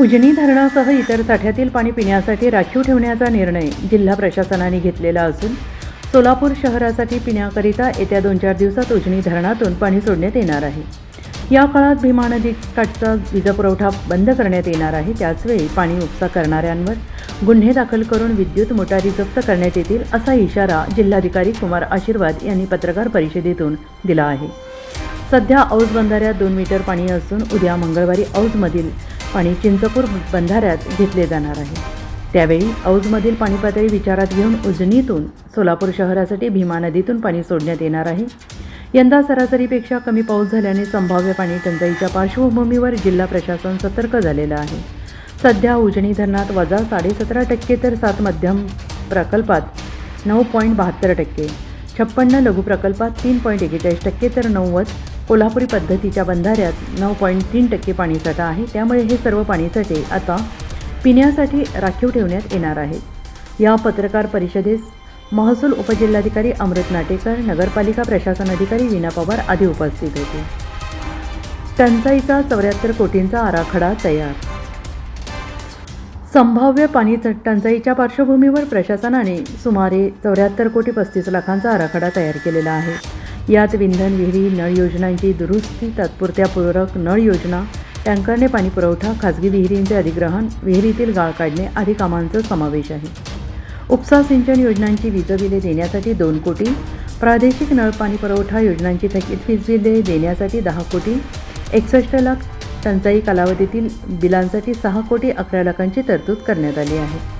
उजनी धरणासह इतर साठ्यातील पाणी पिण्यासाठी राखीव ठेवण्याचा निर्णय जिल्हा प्रशासनाने घेतलेला असून सोलापूर शहरासाठी पिण्याकरिता येत्या दोन चार दिवसात उजनी धरणातून पाणी सोडण्यात येणार आहे. या काळात भीमा नदी काठचा वीजपुरवठा बंद करण्यात येणार आहे. त्याचवेळी पाणी उपसा करणाऱ्यांवर गुन्हे दाखल करून विद्युत मोटारी जप्त करण्यात येतील असा इशारा जिल्हाधिकारी कुमार आशीर्वाद यांनी पत्रकार परिषदेतून दिला आहे. सध्या औज बंधाऱ्यात दोन मीटर पाणी असून उद्या मंगळवारी औजमधील पाणी चिंचपूर बंधाऱ्यात घेतले जाणार आहे. त्यावेळी औजमधील पाणी पातळी विचारात घेऊन उजनीतून सोलापूर शहरासाठी भीमा नदीतून पाणी सोडण्यात येणार आहे. यंदा सरासरीपेक्षा कमी पाऊस झाल्याने संभाव्य पाणी टंचाईच्या पार्श्वभूमीवर जिल्हा प्रशासन सतर्क झालेलं आहे. सध्या उजनी धरणात वजा साडेसतरा टक्के तर सात मध्यम प्रकल्पात नऊ पॉईंट बहात्तर टक्के छप्पन्न लघु प्रकल्पात तीन पॉईंट एकेचाळीस टक्के तर नव्वद कोल्हापुरी पद्धतीच्या बंधाऱ्यात नऊ पॉईंट तीन टक्के पाणीसाठा आहे. त्यामुळे हे सर्व पाणीसाठे आता पिण्यासाठी राखीव ठेवण्यात येणार आहेत या पत्रकार परिषदेस महसूल उपजिल्हाधिकारी अमृत नाटेकर नगरपालिका प्रशासन अधिकारी विना पवार आदी उपस्थित होते. टंचाईचा चौऱ्याहत्तर कोटींचा आराखडा तयार. संभाव्य पाणी टंचाईच्या पार्श्वभूमीवर प्रशासनाने सुमारे चौऱ्याहत्तर कोटी पस्तीस लाखांचा आराखडा तयार केलेला आहे. यात विंधन विहिरी नळ योजनांची दुरुस्ती तात्पुरत्या पूरक नळ योजना टँकरने पाणी पुरवठा खाजगी विहिरींचे अधिग्रहण विहिरीतील गाळ काढणे आदी कामांचा समावेश आहे. उपसा सिंचन योजनांची वीज बिले देण्यासाठी दोन कोटी प्रादेशिक नळ पाणी पुरवठा योजनांची थकीत वीज बिले देण्यासाठी दहा कोटी एकसष्ट लाख टंचाई कालावधीतील बिलांसाठी सहा कोटी अकरा लाखांची तरतूद करण्यात आली आहे.